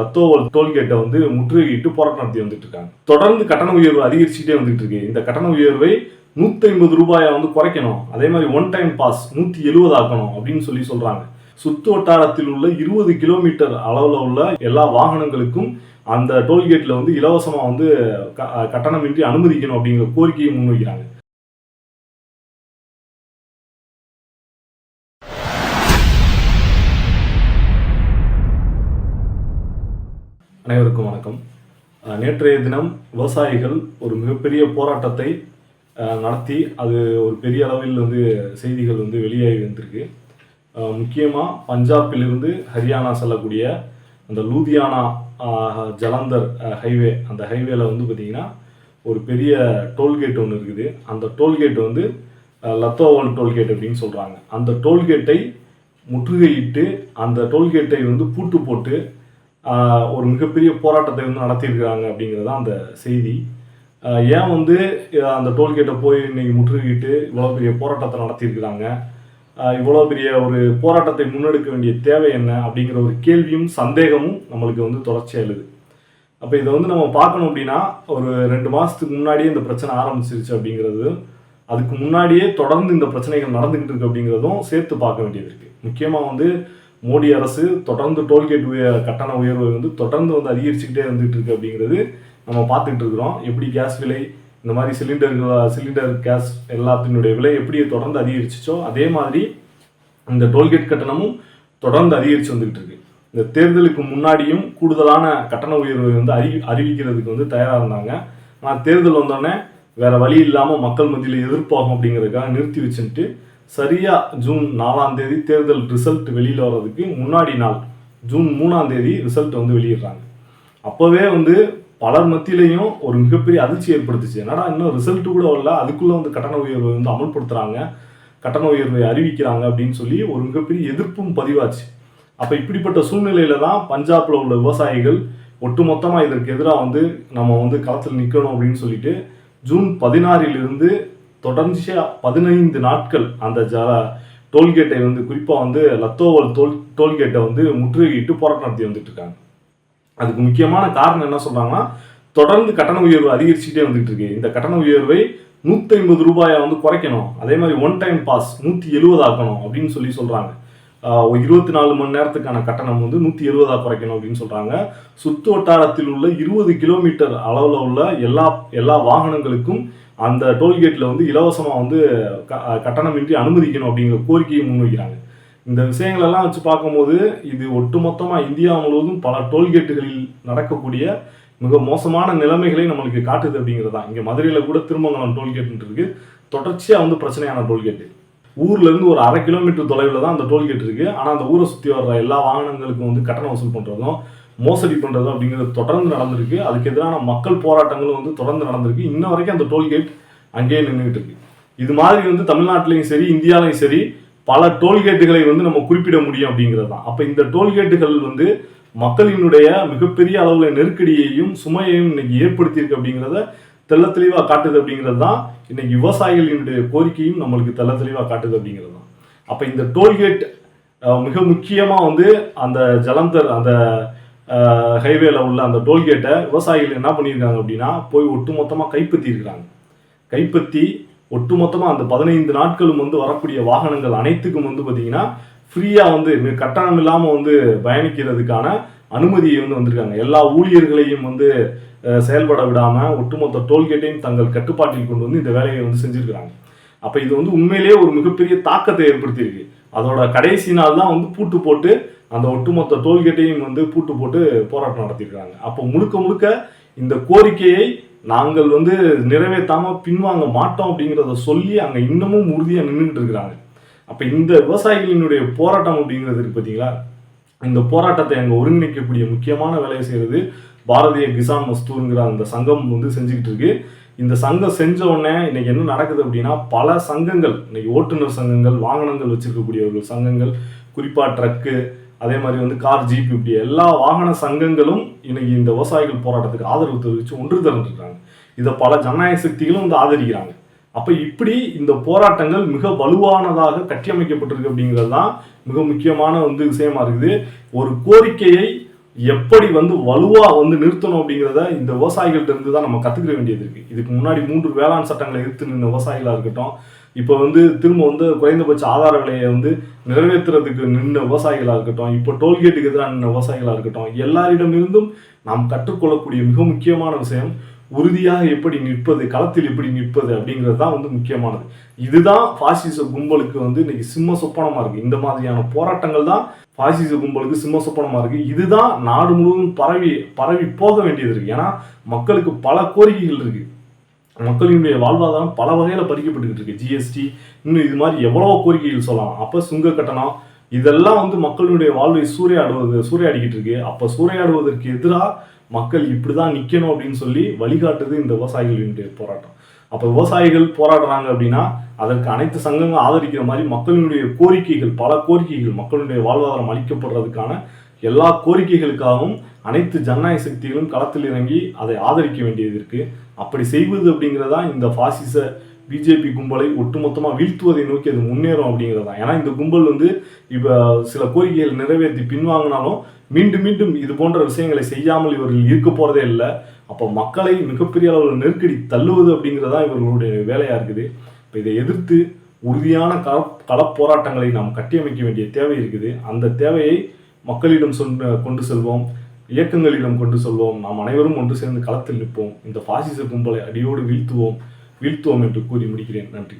லத்தோவல் டோல்கேட்டை வந்து முற்றுகையிட்டு போராட்டம் நடத்தி வந்துட்டு இருக்காங்க தொடர்ந்து கட்டண உயர்வு அதிகரிச்சுட்டே வந்துட்டு இருக்கு இந்த கட்டண உயர்வை நூத்தி ஐம்பது ரூபாயை வந்து குறைக்கணும். அதே மாதிரி ஒன் டைம் பாஸ் நூத்தி எழுபது ஆக்கணும் அப்படின்னு சொல்லி சொல்றாங்க. சுத்து வட்டாரத்தில் உள்ள இருபது கிலோமீட்டர் அளவில் உள்ள எல்லா வாகனங்களுக்கும் அந்த டோல்கேட்ல வந்து இலவசமா வந்து க- கட்டணமின்றி அனுமதிக்கணும் அப்படிங்கிற கோரிக்கையை முன்வைக்கிறாங்க. அனைவருக்கும் வணக்கம். நேற்றைய தினம் விவசாயிகள் ஒரு மிகப்பெரிய போராட்டத்தை நடத்தி அது ஒரு பெரிய அளவில் வந்து செய்திகள் வந்து வெளியாகி வந்திருக்கு. முக்கியமாக பஞ்சாபிலிருந்து ஹரியானா செல்லக்கூடிய அந்த லூதியானா ஜலந்தர் ஹைவே அந்த ஹைவேல வந்து பார்த்திங்கன்னா ஒரு பெரிய டோல்கேட் ஒன்று இருக்குது. அந்த டோல்கேட் வந்து லத்தோவல் டோல்கேட் அப்படின்னு சொல்கிறாங்க அந்த டோல்கேட்டை முற்றுகையிட்டு அந்த டோல்கேட்டை வந்து பூட்டு போட்டு ஒரு மிகப்பெரிய போராட்டத்தை வந்து நடத்தியிருக்கிறாங்க அப்படிங்கிறது தான் அந்த செய்தி. ஏன் வந்து அந்த டோல்கேட்டை போய் இன்னைக்கு முற்றுகிட்டு இவ்வளோ பெரிய போராட்டத்தை நடத்தியிருக்கிறாங்க? இவ்வளோ பெரிய ஒரு போராட்டத்தை முன்னெடுக்க வேண்டிய தேவை என்ன அப்படிங்கிற ஒரு கேள்வியும் சந்தேகமும் நம்மளுக்கு வந்து தொடர்ச்சியாக எழுது அப்போ இதை வந்து நம்ம பார்க்கணும் அப்படின்னா ஒரு ரெண்டு மாதத்துக்கு முன்னாடியே இந்த பிரச்சனை ஆரம்பிச்சிருச்சு அப்படிங்கிறது அதுக்கு முன்னாடியே தொடர்ந்து இந்த பிரச்சனைகள் நடந்துகிட்டு இருக்கு அப்படிங்கிறதும் சேர்த்து பார்க்க வேண்டியது இருக்குது முக்கியமாக வந்து மோடி அரசு தொடர்ந்து டோல்கேட் உய கட்டண உயர்வு வந்து தொடர்ந்து வந்து அதிகரிச்சுக்கிட்டே வந்துட்டு இருக்கு அப்படிங்கிறது நம்ம பார்த்துக்கிட்டு இருக்கிறோம். எப்படி கேஸ் விலை இந்த மாதிரி சிலிண்டர்கள் சிலிண்டர் கேஸ் எல்லாத்தினுடைய விலை எப்படி தொடர்ந்து அதிகரிச்சிச்சோ அதே மாதிரி இந்த டோல்கேட் கட்டணமும் தொடர்ந்து அதிகரித்து வந்துகிட்டு இருக்கு. இந்த தேர்தலுக்கு முன்னாடியும் கூடுதலான கட்டண உயர்வை வந்து அறி அறிவிக்கிறதுக்கு வந்து தயாராக இருந்தாங்க. ஆனால் தேர்தல் வந்தோடனே வேற வழி இல்லாமல் மக்கள் மத்தியில் எதிர்ப்பாகும் அப்படிங்கிறதுக்காக நிறுத்தி வச்சுட்டு சரியாக ஜூன் நாலாம் தேதி தேர்தல் ரிசல்ட் வெளியில் வர்றதுக்கு முன்னாடி நாள் ஜூன் மூணாம் தேதி ரிசல்ட் வந்து வெளியிடுறாங்க. அப்போவே வந்து பலர் மத்தியிலையும் ஒரு மிகப்பெரிய அதிர்ச்சி ஏற்படுத்துச்சு. என்னடா இன்னும் ரிசல்ட் கூட வரல அதுக்குள்ளே வந்து கட்டண உயர்வை வந்து அமல்படுத்துகிறாங்க கட்டண உயர்வை அறிவிக்கிறாங்க அப்படின்னு சொல்லி ஒரு மிகப்பெரிய எதிர்ப்பும் பதிவாச்சு. அப்போ இப்படிப்பட்ட சூழ்நிலையில தான் பஞ்சாப்ல உள்ள விவசாயிகள் ஒட்டுமொத்தமாக இதற்கு எதிராக வந்து நம்ம வந்து களத்தில் நிற்கணும் அப்படின்னு சொல்லிட்டு ஜூன் பதினாறிலிருந்து தொடர்ச்சியாக பதினைந்து நாட்கள் அந்த ஜ டோல்கேட்டை வந்து குறிப்பாக வந்து லத்தோவல் டோல் டோல்கேட்டை வந்து முற்றுகையிட்டு போராட்டம் நடத்தி வந்துட்டு இருக்காங்க அதுக்கு முக்கியமான காரணம் என்ன சொல்கிறாங்கன்னா தொடர்ந்து கட்டண உயர்வு அதிகரிச்சுட்டே வந்துட்டு இருக்கு இந்த கட்டண உயர்வை நூற்றி ஐம்பது ரூபாயை வந்து குறைக்கணும். அதே மாதிரி ஒன் டைம் பாஸ் நூற்றி எழுபது ஆக்கணும் அப்படின்னு சொல்லி சொல்கிறாங்க இருபத்தி நாலு மணி நேரத்துக்கான கட்டணம் வந்து நூற்றி இருபதாக குறைக்கணும் அப்படின்னு சொல்கிறாங்க சுத்து வட்டாரத்தில் உள்ள இருபது கிலோமீட்டர் அளவில் உள்ள எல்லா எல்லா வாகனங்களுக்கும் அந்த டோல்கேட்டில் வந்து இலவசமாக வந்து க- கட்டணமின்றி அனுமதிக்கணும் அப்படிங்கிற கோரிக்கையை முன்வைக்கிறாங்க. இந்த விஷயங்களெல்லாம் வச்சு பார்க்கும்போது இது ஒட்டுமொத்தமாக இந்தியா முழுவதும் பல டோல்கேட்டுகளில் நடக்கக்கூடிய மிக மோசமான நிலைமைகளை நம்மளுக்கு காட்டுது அப்படிங்கிறது தான் இங்கே மதுரையில் கூட திருமங்கலம் டோல்கேட் தொடர்ச்சியாக வந்து பிரச்சனையான டோல்கேட்டு ஊர்லேருந்து ஒரு அரை கிலோமீட்டர் தொலைவில் தான் அந்த டோல்கேட் இருக்குது ஆனால் அந்த ஊரை சுற்றி வர்ற எல்லா வாகனங்களுக்கும் வந்து கட்டணம் வசூல் பண்ணுறதும் மோசடி பண்ணுறதும் அப்படிங்கிறது தொடர்ந்து நடந்திருக்கு. அதுக்கு எதிரான மக்கள் போராட்டங்களும் வந்து தொடர்ந்து நடந்திருக்கு. இன்ன வரைக்கும் அந்த டோல்கேட் அங்கேயே நின்றுட்டு இருக்கு. இது மாதிரி வந்து தமிழ்நாட்டிலையும் சரி இந்தியாலையும் சரி பல டோல்கேட்டுகளை வந்து நம்ம குறிப்பிட முடியும் அப்படிங்கிறது தான் அப்போ இந்த டோல்கேட்டுகள் வந்து மக்களினுடைய மிகப்பெரிய அளவில் நெருக்கடியையும் சுமையையும் இன்னைக்கு ஏற்படுத்தியிருக்கு அப்படிங்கிறத தெள்ள தெளிவாக காட்டுது அப்படிங்கிறது தான் இன்னைக்கு விவசாயிகளினுடைய கோரிக்கையும் நம்மளுக்கு தெள்ள தெளிவாக காட்டுது அப்படிங்கிறது தான் அப்போ இந்த டோல்கேட் மிக முக்கியமாக வந்து அந்த ஜலந்தர் அந்த ஹைவேல உள்ள அந்த டோல்கேட்டை விவசாயிகள் என்ன பண்ணியிருக்காங்க அப்படின்னா போய் ஒட்டுமொத்தமாக கைப்பற்றியிருக்கிறாங்க. கைப்பற்றி ஒட்டுமொத்தமாக அந்த பதினைந்து நாட்களும் வந்து வரக்கூடிய வாகனங்கள் அனைத்துக்கும் வந்து பார்த்தீங்கன்னா ஃப்ரீயாக வந்து மிக கட்டணம் இல்லாமல் வந்து பயணிக்கிறதுக்கான அனுமதியை வந்து வந்திருக்காங்க. எல்லா ஊழியர்களையும் வந்து செயல்பட விடாமல் ஒட்டுமொத்த டோல்கேட்டையும் தங்கள் கட்டுப்பாட்டில் கொண்டு வந்து இந்த வேலையை வந்து செஞ்சுருக்கிறாங்க. அப்போ இது வந்து உண்மையிலேயே ஒரு மிகப்பெரிய தாக்கத்தை ஏற்படுத்தியிருக்கு. அதோட கடைசி நாள் தான் வந்து பூட்டு போட்டு அந்த ஒட்டுமொத்த டோல்கேட்டையும் வந்து பூட்டு போட்டு போராட்டம் நடத்தியிருக்காங்க. அப்போ முழுக்க முழுக்க இந்த கோரிக்கையை நாங்கள் வந்து நிறைவேற்றாம பின்வாங்க மாட்டோம் அப்படிங்கிறத சொல்லி அங்கே இன்னமும் உறுதியாக நின்றுட்டு இருக்கிறாங்க. அப்போ இந்த விவசாயிகளினுடைய போராட்டம் அப்படிங்கிறது இருக்கு இந்த போராட்டத்தை அங்கே ஒருங்கிணைக்கக்கூடிய முக்கியமான வேலையை செய்கிறது பாரதிய கிசான் மஸ்தூருங்கிற அந்த சங்கம் வந்து செஞ்சுக்கிட்டு இருக்கு. இந்த சங்கம் செஞ்ச உடனே இன்னைக்கு என்ன நடக்குது அப்படின்னா பல சங்கங்கள் இன்னைக்கு ஓட்டுநர் சங்கங்கள் வாகனங்கள் வச்சிருக்கக்கூடியவர்கள் சங்கங்கள் குறிப்பாக ட்ரக்கு அதே மாதிரி வந்து கார் ஜீப் இப்படி எல்லா வாகன சங்கங்களும் இன்னைக்கு இந்த விவசாயிகள் போராட்டத்துக்கு ஆதரவு தெரிவித்து ஒன்று திரண்டிருக்காங்க. இதை பல ஜனநாயக சக்திகளும் வந்து ஆதரிக்கிறாங்க. அப்போ இப்படி இந்த போராட்டங்கள் மிக வலுவானதாக கட்டியமைக்கப்பட்டிருக்கு அப்படிங்கிறது தான் மிக முக்கியமான வந்து விஷயமா இருக்குது. ஒரு கோரிக்கையை எப்படி வந்து வலுவா வந்து நிறுத்தணும் அப்படிங்கிறத இந்த விவசாயிகள்ட்ட இருந்து தான் நம்ம கத்துக்கிற வேண்டியது இருக்கு. இதுக்கு முன்னாடி மூன்று வேளாண் சட்டங்களை எதிர்த்து நின்ற விவசாயிகளா இருக்கட்டும் இப்போ வந்து திரும்ப வந்து குறைந்தபட்ச ஆதார விலையை வந்து நிறைவேற்றுறதுக்கு நின்ற விவசாயிகளாக இருக்கட்டும் இப்போ டோல்கேட்டுக்கு எதிராக நின்ற விவசாயிகளாக இருக்கட்டும் எல்லாரிடமிருந்தும் நாம் கற்றுக்கொள்ளக்கூடிய மிக முக்கியமான விஷயம் உறுதியாக எப்படி நிற்பது களத்தில் எப்படி நிற்பது அப்படிங்கிறது தான் வந்து முக்கியமானது. இதுதான் பாசிச கும்பலுக்கு வந்து இன்னைக்கு சிம்ம சொப்பனமாக இருக்குது இந்த மாதிரியான போராட்டங்கள் தான் பாசிச கும்பலுக்கு சிம்ம சொப்பனமாக இருக்குது இதுதான் நாடு முழுவதும் பரவி பரவி போக வேண்டியது இருக்குது ஏன்னா மக்களுக்கு பல கோரிக்கைகள் இருக்குது மக்களினுடைய வாழ்வாதாரம் பல வகையில் பறிக்கப்பட்டுக்கிட்டு இருக்கு. ஜிஎஸ்டி இன்னும் இது மாதிரி எவ்வளோ கோரிக்கைகள் சொல்லலாம். அப்போ சுங்க கட்டணம் இதெல்லாம் வந்து மக்களுடைய வாழ்வை சூறையாடுவது சூறையாடிக்கிட்டு இருக்கு. அப்போ சூறையாடுவதற்கு எதிராக மக்கள் இப்படி தான் நிற்கணும் அப்படின்னு சொல்லி வழிகாட்டுது இந்த விவசாயிகளினுடைய போராட்டம். அப்போ விவசாயிகள் போராடுறாங்க அப்படின்னா அதற்கு அனைத்து சங்கங்களும் ஆதரிக்கிற மாதிரி மக்களினுடைய கோரிக்கைகள் பல கோரிக்கைகள் மக்களுடைய வாழ்வாதாரம் அளிக்கப்படுறதுக்கான எல்லா கோரிக்கைகளுக்காகவும் அனைத்து ஜனநாயக சக்திகளும் களத்தில் இறங்கி அதை ஆதரிக்க வேண்டியது இருக்குது அப்படி செய்வது அப்படிங்கிறதா இந்த பாசிச பிஜேபி கும்பலை ஒட்டுமொத்தமாக வீழ்த்துவதை நோக்கி அது முன்னேறும் அப்படிங்கிறது தான். ஏன்னா இந்த கும்பல் வந்து இப்போ சில கோரிக்கைகள் நிறைவேற்றி பின்வாங்கினாலும் மீண்டும் மீண்டும் இது போன்ற விஷயங்களை செய்யாமல் இவர்கள் இருக்க போகிறதே இல்லை. அப்போ மக்களை மிகப்பெரிய அளவில் நெருக்கடி தள்ளுவது அப்படிங்கிறது தான் இவர்களுடைய வேலையாக இருக்குது. இப்போ இதை எதிர்த்து உறுதியான கள களப்போராட்டங்களை நாம் கட்டியமைக்க வேண்டிய தேவை இருக்குது. அந்த தேவையை மக்களிடம் சொன்ன கொண்டு செல்வோம். இயக்கங்களிடம் கொண்டு செல்வோம். நாம் அனைவரும் ஒன்று சேர்ந்து களத்தில் நிற்போம். இந்த பாசிச கும்பலை அடியோடு வீழ்த்துவோம். வீழ்த்துவோம் என்று கூறி முடிக்கிறேன். நன்றி.